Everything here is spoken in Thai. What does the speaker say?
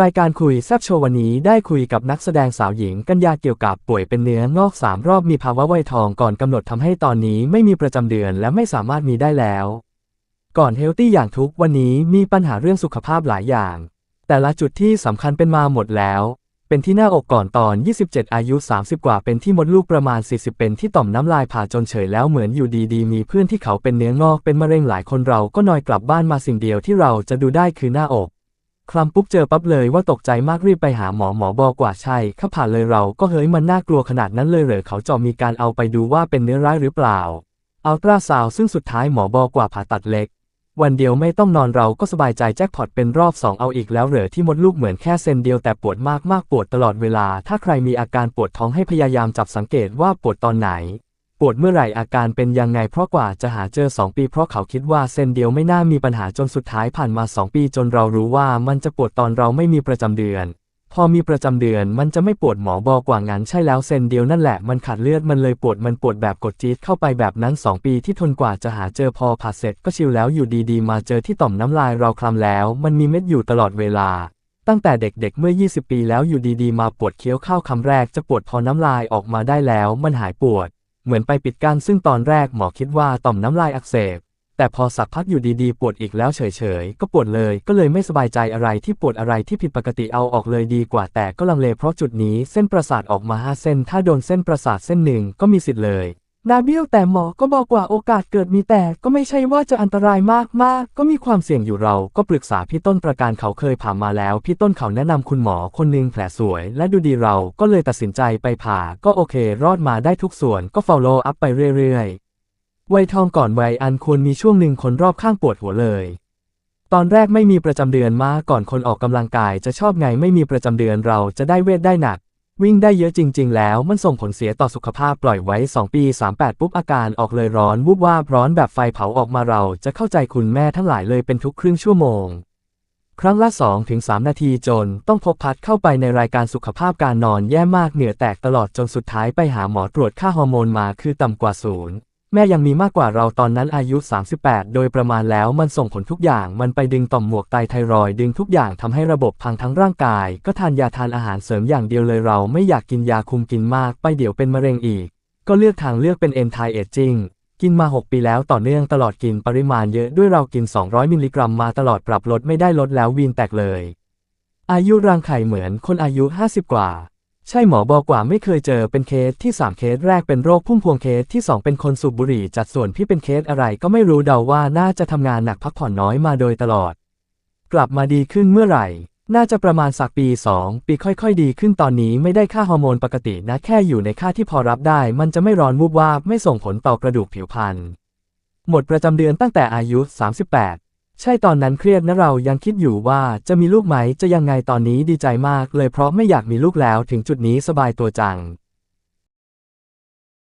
รายการคุยแซบโชว์วันนี้ได้คุยกับนักแสดงสาวหญิงกัญญาเกี่ยวกับป่วยเป็นเนื้องอกสามรอบมีภาวะไวยทองก่อนกำหนดทำให้ตอนนี้ไม่มีประจำเดือนและไม่สามารถมีได้แล้ว ก่อนเฮลตี้อย่างทุกวันนี้มีปัญหาเรื่องสุขภาพหลายอย่าง แต่ละจุดที่สำคัญเป็นมาหมดแล้ว เป็นที่หน้าอกก่อนตอน 27 อายุ 30 กว่าเป็นที่มดลูกประมาณ 40 เป็นที่ต่อมน้ำลายผ่าจนเฉยแล้วเหมือนอยู่ดีๆ มีเพื่อนที่เขาเป็นเนื้องอกเป็นมะเร็งหลายคนเราก็นอยกลับบ้านมาสิ่งเดียวที่เราจะดูได้คือหน้าอก คลำปุ๊บเจอปั๊บเลยว่าตกใจมากรีบไปหาหมอหมอบอกว่าใช่ข้าผ่านเลยเราก็เฮ้ยมันน่ากลัวขนาดนั้นเลยเหรอเขาจะมีการเอาไปดูว่าเป็นเนื้อร้ายหรือเปล่าอัลตราซาวซึ่งสุดท้ายหมอบอกว่าผ่าตัดเล็ก วันเดียวไม่ต้องนอนเราก็สบายใจแจ็คพอตเป็นรอบสองเอาอีกแล้วเหรอที่มดลูกเหมือนแค่เซนเดียวแต่ปวดมากมากปวดตลอดเวลา ถ้าใครมีอาการปวดท้องให้พยายามจับสังเกตว่าปวดตอนไหน ปวดเมื่อไหร่อาการเป็นยังไงเพราะกว่าจะหาเจอ 2 ปีเพราะเขาคิดว่าเซนเดียวไม่น่ามีปัญหาจนสุดท้ายผ่านมา 2 ปีจนเรารู้ว่ามันจะปวดตอนเราไม่มีประจำเดือน พอมีประจำเดือนมันจะไม่ปวดหมอบอกว่างั้นใช่แล้วเซนเดียวนั่นแหละมันขาดเลือดมันเลยปวดมันปวดแบบกดจี๊ดเข้าไปแบบนั้น 2 ปีที่ทนกว่าจะหาเจอพอผ่าเสร็จก็ชิลแล้วอยู่ดีๆ มาเจอที่ต่อมน้ำลายเราคลำแล้ว มันมีเม็ดอยู่ตลอดเวลาตั้งแต่เด็กๆ เมื่อ 20 ปีแล้วอยู่ดีๆ มาปวดเคี้ยวข้าวคำแรกจะปวดพอน้ำลายออกมาได้แล้ว มันหายปวด เหมือนไปปิดกั้นซึ่งตอนแรกหมอคิดว่าต่อมน้ำลายอักเสบ แต่พอสักพักอยู่ดีๆ ปวดอีกแล้วเฉยๆ ก็ปวดเลย ก็เลยไม่สบายใจอะไรที่ปวดอะไรที่ผิดปกติเอาออกเลยดีกว่าแต่ก็ลังเลเพราะจุดนี้เส้นประสาทออกมาห้าเส้น ถ้าโดนเส้นประสาทเส้นหนึ่งก็มีสิทธิ์เลย นาเบี้ยวแต่หมอก็บอกว่าโอกาสเกิดมีแต่ก็ไม่ใช่ว่าจะอันตรายมากๆก็มีความเสี่ยงอยู่เรา ก็ปรึกษาพี่ต้นประการเขาเคยผ่ามาแล้ว พี่ต้นเขาแนะนำคุณหมอคนหนึงแผลสวย และดูดีเราก็เลยตัดสินใจไปผ่า ก็โอเค รอดมาได้ทุกส่วนก็ follow up ไปเรื่อยๆวัยทองก่อนวัยอันควรมีช่วงหนึ่งคนรอบข้างปวดหัวเลยตอนแรกไม่มีประจำเดือนมาก่อนคนออกกำลังกายจะชอบไงไม่มีประจำเดือนเราจะได้เวทได้หนัก วิ่งได้เยอะจริง ๆ แล้วมันส่งผลเสียต่อสุขภาพปล่อยไว้ 2 ปี 38 ปุ๊บอาการออกเลยร้อนวูบวาบร้อนแบบไฟเผาออกมาเราจะเข้าใจคุณแม่ทั้งหลายเลยเป็นทุกครึ่งชั่วโมง ครั้งละ 2-3 นาทีจนต้องพบพัดเข้าไปในรายการสุขภาพการนอนแย่มากเหนื่อยแตกตลอดจนสุดท้ายไปหาหมอตรวจค่าฮอร์โมนมาคือต่ำกว่าศูนย์ แม่ยังมีมากกว่าเราตอนนั้นอายุ 38 โดยประมาณแล้วมันส่งผลทุกอย่าง มันไปดึงต่อมหมวกไตไทรอยดึงทุกอย่างทำให้ระบบพังทั้งร่างกาย ก็ทานยาทานอาหารเสริมอย่างเดียวเลยเราไม่อยากกินยาคุมกินมาก ไปเดี๋ยวเป็นมะเร็งอีก ก็เลือกทางเลือกเป็น anti aging กินมา 6 ปีแล้วต่อเนื่องตลอดกินปริมาณเยอะด้วยเรากิน 200 มิลลิกรัมมาตลอดปรับลดไม่ได้ลดแล้ววีนแตกเลย อายุรังไข่เหมือนคนอายุ 50 กว่า ใช่หมอบอกว่าไม่เคยเจอเป็นเคสที่ 3 เคสแรกเป็นโรคพุ่มพวงเคสที่ 2 เป็นคนสูบบุหรี่จัดส่วนพี่เป็นเคสอะไรก็ไม่รู้เดาว่าน่าจะทำงานหนักพักผ่อนน้อยมาโดยตลอด กลับมาดีขึ้นเมื่อไหร่ น่าจะประมาณสักปี 2 ปีค่อยๆ ดีขึ้นตอนนี้ไม่ได้ค่าฮอร์โมนปกตินะแค่อยู่ในค่าที่พอรับได้ มันจะไม่ร้อนวูบวาบไม่ส่งผลต่อกระดูกผิวพรรณหมดประจำเดือนตั้งแต่อายุ 38 ใช่ตอนนั้นเครียดนะเรายังคิดอยู่ว่าจะมีลูกไหมจะยังไงตอนนี้ดีใจมากเลยเพราะไม่อยากมีลูกแล้วถึงจุดนี้สบายตัวจัง